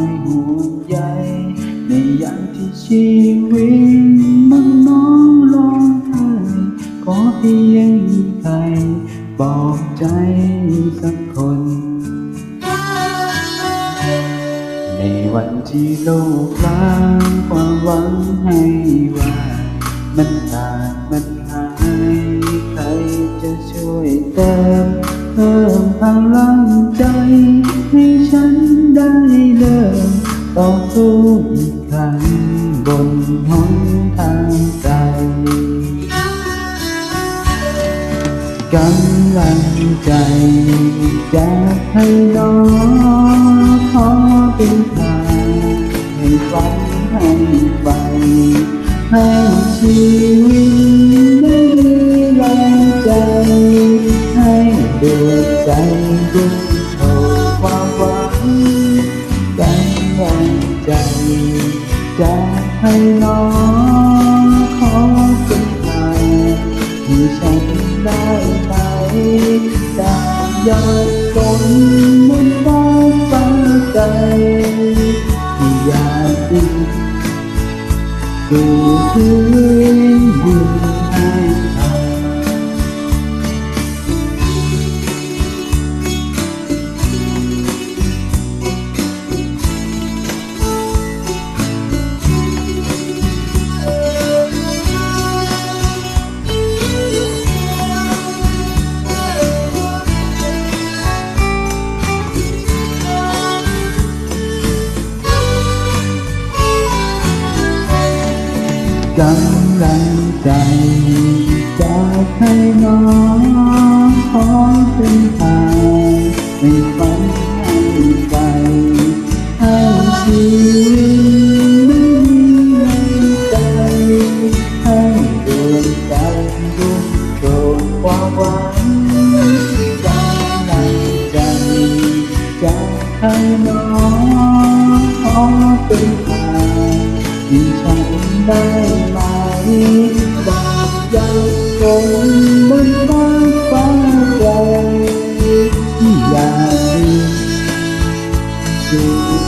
อยห่วงใยในยามที่ชีวิตมันน้องร้องไห้ขอเพียงมีใครบอกใจสักคน ในวันที่โลกล้างความหวังให้ว่า มันขาดมันหายใครจะช่วยเติมเพิ่มพลังใจให้ฉัน เดินต่อสู้อีกครั้งบนหนทางไกลกำลังใจจากให้น้องขอเป็นทางให้ฝันให้ไปให้ชีวิตได้มีแรงใจ ให้ดวงใจรุ่งโใจจากให้น้องขอเป็นทางที่ฉันได้ไปตามยอดฝนบนฟ้าฟ้าใจที่อยากบินสู่พื้นดินให้ กำลังใจจากให้น้องขอเป็นทางให้ฝันให้ไปให้ชีวิตไม่มีใจ ให้ดวงใจรุ่งโรจน์ความหวังกำลังใจจากให้น้องขอเป็นทาง ฉันได้ไหมดังยังคงบนฟ้าฟ้าไกลที่อยากดู